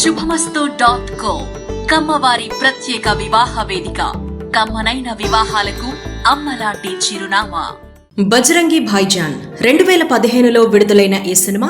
శుభమస్తు dot co కమ్మవారి ప్రత్యేక వివాహ వేదిక. కమ్మనైన వివాహాలకు అమ్మలాంటి చిరునామా. బజరంగి భాయ్జాన్ రెండు వేల పదిహేనులో విడుదలైన ఈ సినిమా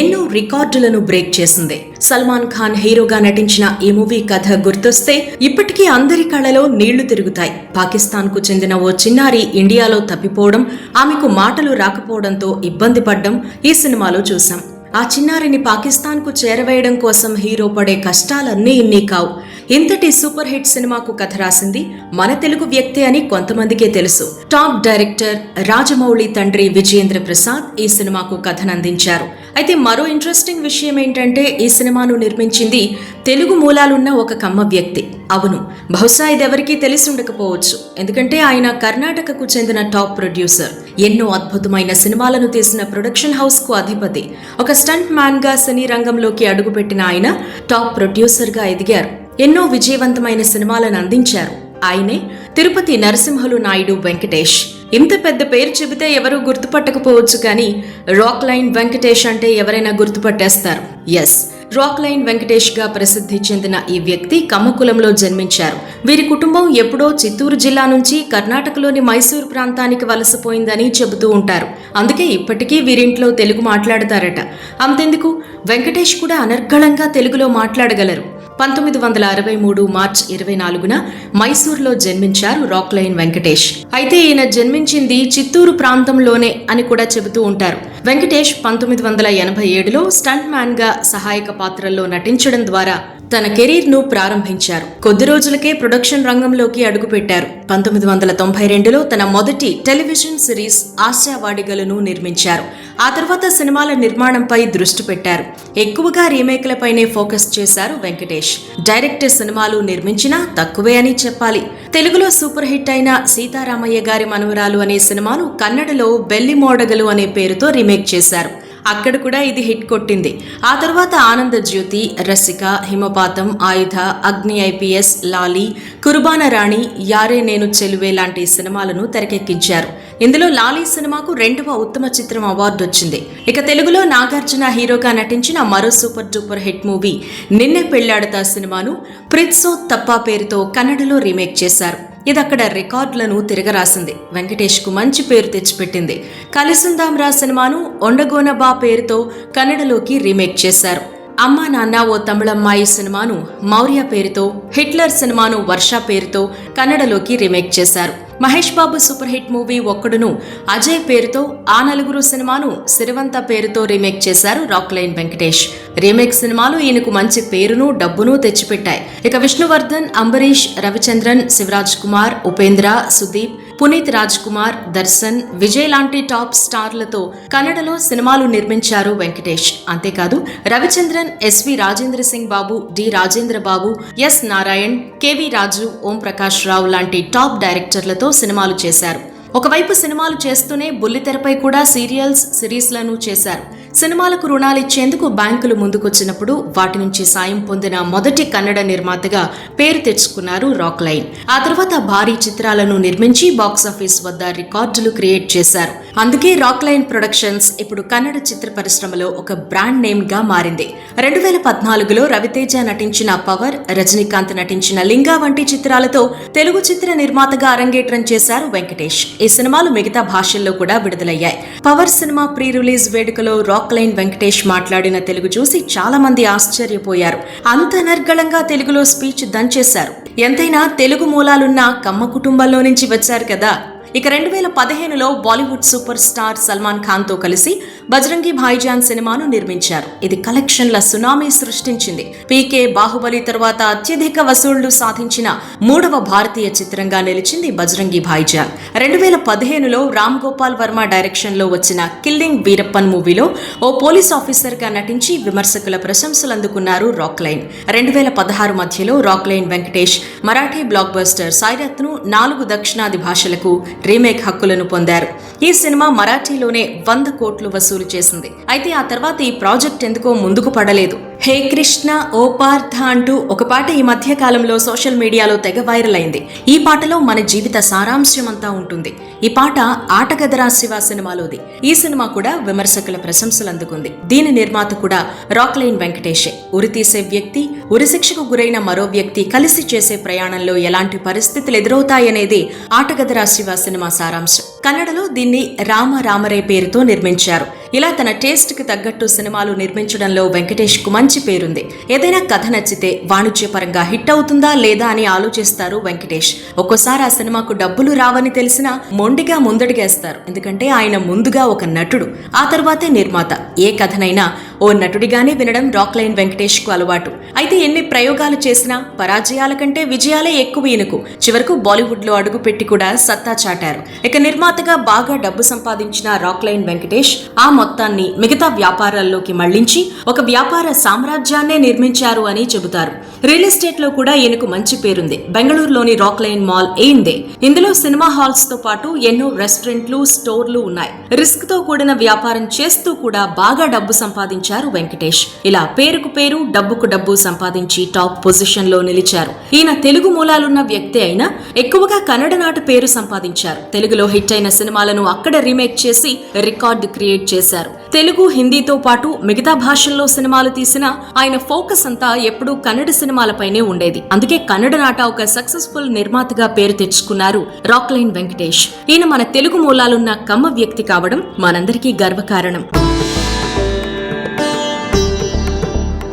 ఎన్నో రికార్డులను బ్రేక్ చేసింది. సల్మాన్ ఖాన్ హీరోగా నటించిన ఈ మూవీ కథ గుర్తొస్తే ఇప్పటికీ అందరి కళ్ళలో నీళ్ళు తిరుగుతాయి. పాకిస్తాన్కు చెందిన ఓ చిన్నారి ఇండియాలో తప్పిపోవడం ఆమెకు మాటలు రాకపోవడంతో ఇబ్బంది పడ్డం ఈ సినిమాలో చూశాం ఆ చిన్నారిని పాకిస్తాన్కు చేరవేయడం కోసం హీరో పడే కష్టాలన్నీ ఇన్ని కావు. ఇంతటి సూపర్ హిట్ సినిమాకు కథ రాసింది మన తెలుగు వ్యక్తి అని కొంతమందికే తెలుసు. టాప్ డైరెక్టర్ రాజమౌళి తండ్రి విజయేంద్ర ప్రసాద్ ఈ సినిమాకు కథనందించారు. అయితే మరో ఇంట్రెస్టింగ్ విషయం ఏంటంటే ఈ సినిమాను నిర్మించింది తెలుగు మూలాలున్న ఒక కమ్మ వ్యక్తి. అవును బహుశా ఇదెవరికీ తెలిసి ఉండకపోవచ్చు. ఎందుకంటే ఆయన కర్ణాటకకు చెందిన టాప్ ప్రొడ్యూసర్. ఎన్నో అద్భుతమైన సినిమాలను తీసిన ప్రొడక్షన్ హౌస్కు అధిపతి. ఒక స్టంట్ మ్యాన్గా సినీ రంగంలోకి అడుగుపెట్టిన ఆయన టాప్ ప్రొడ్యూసర్గా ఎదిగారు. ఎన్నో విజయవంతమైన సినిమాలను అందించారు. ఆయనే తిరుపతి నరసింహలు నాయుడు వెంకటేష్. ఇంత పెద్ద పేరు చెబితే ఎవరూ గుర్తుపట్టకపోవచ్చు కానీ రాక్ లైన్ వెంకటేష్ అంటే ఎవరైనా గుర్తుపట్టేస్తారు. ఎస్ రాక్ లైన్ వెంకటేష్గా ప్రసిద్ధి చెందిన ఈ వ్యక్తి కమ్మకులంలో జన్మించారు. వీరి కుటుంబం ఎప్పుడో చిత్తూరు జిల్లా నుంచి కర్ణాటకలోని మైసూరు ప్రాంతానికి వలసపోయిందని చెబుతూ ఉంటారు. అందుకే ఇప్పటికీ వీరింట్లో తెలుగు మాట్లాడతారట. అంతెందుకు? వెంకటేష్ కూడా అనర్గళంగా తెలుగులో మాట్లాడగలరు. పంతొమ్మిది వందల అరవై మూడు మార్చ్ ఇరవై నాలుగున మైసూర్లో జన్మించారు రాక్లైన్ వెంకటేష్. అయితే ఈయన జన్మించింది చిత్తూరు ప్రాంతంలోనే అని కూడా చెబుతూ ఉంటారు. వెంకటేష్ పంతొమ్మిది వందల ఎనభై ఏడులో స్టంట్ మ్యాన్గా సహాయక పాత్రల్లో నటించడం ద్వారా తన కెరీర్ను ప్రారంభించారు. కొద్ది రోజులకే ప్రొడక్షన్ రంగంలోకి అడుగుపెట్టారు. పంతొమ్మిది వందల తొంభై రెండులో తన మొదటి టెలివిజన్ సిరీస్ ఆశావాడిగలను నిర్మించారు. ఆ తర్వాత సినిమాల నిర్మాణంపై దృష్టి పెట్టారు. ఎక్కువగా రీమేక్లపైనే ఫోకస్ చేశారు వెంకటేష్. డైరెక్టర్ సినిమాలు నిర్మించినా తక్కువే అని చెప్పాలి. తెలుగులో సూపర్ హిట్ అయిన సీతారామయ్య గారి మనవరాలు అనే సినిమాను కన్నడలో బెల్లి మోడగలు అనే పేరుతో రీమేక్ చేశారు. అక్కడ కూడా ఇది హిట్ కొట్టింది. ఆ తర్వాత ఆనంద జ్యోతి రసిక హిమపాతం ఆయుధ అగ్ని ఐపీఎస్ లాలి కుర్బాన రాణి యారే నేను చెలువే లాంటి సినిమాలను తెరకెక్కించారు. ఇందులో లాలీ సినిమాకు రెండవ ఉత్తమ చిత్రం అవార్డు వచ్చింది. ఇక తెలుగులో నాగార్జున హీరోగా నటించిన మరో సూపర్ డూపర్ హిట్ మూవీ నిన్నే పెళ్ళాడతా సినిమాను ప్రిత్సో తప్పా పేరుతో కన్నడలో రీమేక్ చేశారు. ఇది అక్కడ రికార్డులను తిరగరాసింది. వెంకటేష్కు మంచి పేరు తెచ్చిపెట్టింది. కలిసిందాంరా సినిమాను ఒండగోనబా పేరుతో కన్నడలోకి రీమేక్ చేశారు. అమ్మా నాన్న ఓ తమిళమ్మాయి సినిమాను మౌర్య పేరుతో హిట్లర్ సినిమాను వర్ష పేరుతో కన్నడలోకి రీమేక్ చేశారు. Mahesh Babu super hit movie ఒక్కడును. Ajay పేరుతో ఆ నలుగురు సినిమాను సిరివంత పేరుతో రీమేక్ చేశారు రాక్లైన్ వెంకటేష్. రీమేక్ సినిమాలు ఈయనకు మంచి పేరును డబ్బును తెచ్చిపెట్టాయి. ఇక విష్ణువర్ధన్ అంబరీష్ రవిచంద్రన్ శివరాజ్ కుమార్ ఉపేంద్ర సుదీప్ పునీత్ రాజ్ కుమార్ దర్శన్ విజయ్ లాంటి టాప్ స్టార్లతో కన్నడలో సినిమాలు నిర్మించారు వెంకటేష్. అంతేకాదు Ravichandran S V Rajendra Singh Babu D Rajendra Babu S Narayan K V Raju Om Prakash Rao లాంటి టాప్ డైరెక్టర్లతో సినిమాలు చేశారు. ఒకవైపు సినిమాలు చేస్తూనే బుల్లితెరపై కూడా సీరియల్స్ సిరీస్లను చేశారు. సినిమాలకు రుణాలిచ్చేందుకు బ్యాంకులు ముందుకొచ్చినప్పుడు వాటి నుంచి సాయం పొందిన మొదటి కన్నడ నిర్మాతగా పేరు తెచ్చుకున్నారు రాక్ లైన్. ఆ తర్వాత భారీ చిత్రాలను నిర్మించి బాక్సాఫీస్ వద్ద రికార్డులు క్రియేట్ చేశారు. అందుకే రాక్ లైన్ ప్రొడక్షన్స్ ఇప్పుడు కన్నడ చిత్ర పరిశ్రమలో ఒక బ్రాండ్ నేమ్గా మారింది. రెండు వేల పద్నాలుగులో రవితేజ నటించిన పవర్ రజనీకాంత్ నటించిన లింగా వంటి చిత్రాలతో తెలుగు చిత్ర నిర్మాతగా అరంగేట్రం చేశారు వెంకటేష్. ఈ సినిమాలు మిగతా భాషల్లో కూడా విడుదలయ్యాయి. పవర్ సినిమా ప్రీ రిలీజ్ వేడుకలో రాక్ లైన్ వెంకటేష్ మాట్లాడిన తెలుగు చూసి చాలా మంది ఆశ్చర్యపోయారు. అంత అనర్గళంగా తెలుగులో స్పీచ్ దంచేశారు. ఎంతైనా తెలుగు మూలాలున్న కమ్మ కుటుంబంలో నుంచి వచ్చారు కదా. ఇక రెండు వేల పదిహేనులో బాలీవుడ్ సూపర్ స్టార్ సల్మాన్ ఖాన్తో కలిసి బజరంగి భాయిజాన్ సినిమాను నిర్మించారు. ఇది కలెక్షన్ల సునామీ సృష్టించింది. పీకే బాహుబలి తర్వాత అత్యధిక వసూళ్ళు సాధించిన మూడవ భారతీయ చిత్రంగా నిలిచింది బజరంగి భాయిజాన్. రెండు వేల పదిహేనులో రామ్ గోపాల్ వర్మ డైరెక్షన్లో వచ్చిన కిల్లింగ్ వీరప్పన్ మూవీలో ఓ పోలీస్ ఆఫీసర్గా నటించి విమర్శకుల ప్రశంసలు అందుకున్నారు రాక్ లైన్ రెండు వేల పదహారు మధ్యలో Rockline Venkatesh Marathi blockbuster సాయిరత్ను నాలుగు దక్షిణాది భాషలకు రీమేక్ హక్కులను పొందారు. ఈ సినిమా మరాఠీలోనే వంద కోట్లు వసూలు చేసింది. అయితే ఆ తర్వాత ఈ ప్రాజెక్ట్ ఎందుకో ముందుకు పడలేదు. హే కృష్ణ ఓ పార్థ అంటూ ఒక పాట ఈ మధ్య కాలంలో సోషల్ మీడియాలో తెగ వైరల్ అయింది. ఈ పాటలో మన జీవిత సారాంశం అంతా ఉంటుంది. ఈ పాట ఆటగదరా శివ సినిమాలోది. ఈ సినిమా కూడా విమర్శకుల ప్రశంసలు అందుకుంది. దీని నిర్మాత కూడా రాక్లైన్ వెంకటేషే ఉరి తీసే వ్యక్తి ఉరిశిక్షకు గురైన మరో వ్యక్తి కలిసి చేసే ప్రయాణంలో ఎలాంటి పరిస్థితులు ఎదురవుతాయనేది ఆటగదరా శివ సినిమా సారాంశం. కన్నడలో దీన్ని రామ రామరే పేరుతో నిర్మించారు. ఇలా తన టేస్ట్కి తగ్గట్టు సినిమాలు నిర్మించడంలో వెంకటేష్కు మంచి పేరుంది. ఏదైనా కథ నచ్చితే వాణిజ్యపరంగా హిట్ అవుతుందా లేదా అని ఆలోచిస్తారు వెంకటేష్. ఒక్కోసారి ఆ సినిమాకు డబ్బులు రావని తెలిసినా మొండిగా ముందడిగేస్తారు. ఎందుకంటే ఆయన ముందుగా ఒక నటుడు ఆ తర్వాతే నిర్మాత. ఏ కథనైనా ఓ నటుడిగానే వినడం రాక్లైన్ వెంకటేష్కు అలవాటు. అయితే ఎన్ని ప్రయోగాలు చేసినా పరాజయాల కంటే విజయాలే ఎక్కువ ఈయనకు. చివరకు బాలీవుడ్లో అడుగుపెట్టి కూడా సత్తా చాటారు. ఇక నిర్మాతగా బాగా డబ్బు సంపాదించిన రాక్లైన్ వెంకటేష్ ఆ మొత్తాన్ని మిగతా వ్యాపారాల్లోకి మళ్ళించి ఒక వ్యాపార సామ్రాజ్యాన్నే నిర్మించారు అని చెబుతారు. రియల్ ఎస్టేట్లో కూడా ఈయనకు మంచి పేరుంది. బెంగళూరులోని రాక్ లైన్ మాల్ ఏందే? ఇందులో సినిమా హాల్స్తో పాటు ఎన్నో రెస్టారెంట్లు స్టోర్లు ఉన్నాయి. రిస్క్తో కూడిన వ్యాపారం చేస్తూ కూడా బాగా డబ్బు సంపాదించారు వెంకటేష్. ఇలా పేరుకు పేరు డబ్బుకు డబ్బు సంపాదించి టాప్ పొజిషన్లో నిలిచారు. ఈయన తెలుగు మూలాలున్న వ్యక్తి అయినా ఎక్కువగా కన్నడ నాటు పేరు సంపాదించారు. తెలుగులో హిట్ అయిన సినిమాలను అక్కడ రీమేక్ చేసి రికార్డు క్రియేట్ చేశారు. తెలుగు హిందీతో పాటు మిగతా భాషల్లో సినిమాలు తీసిన ఆయన ఫోకస్ అంతా ఎప్పుడూ కన్నడ సినిమాలపైనే ఉండేది. అందుకే కన్నడ నాట ఒక సక్సెస్ఫుల్ నిర్మాతగా పేరు తెచ్చుకున్నారు రాక్లైన్ వెంకటేష్. ఈయన మన తెలుగు మూలాలున్న కమ్మ వ్యక్తి కావడం మనందరికీ గర్వకారణం.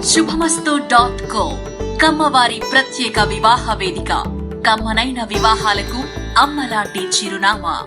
శుభమస్తు డాట్ కో కమ్మవారి ప్రత్యేక వివాహ వేదిక. కమ్మనైన వివాహాలకు అమ్మలాంటి చిరునామా.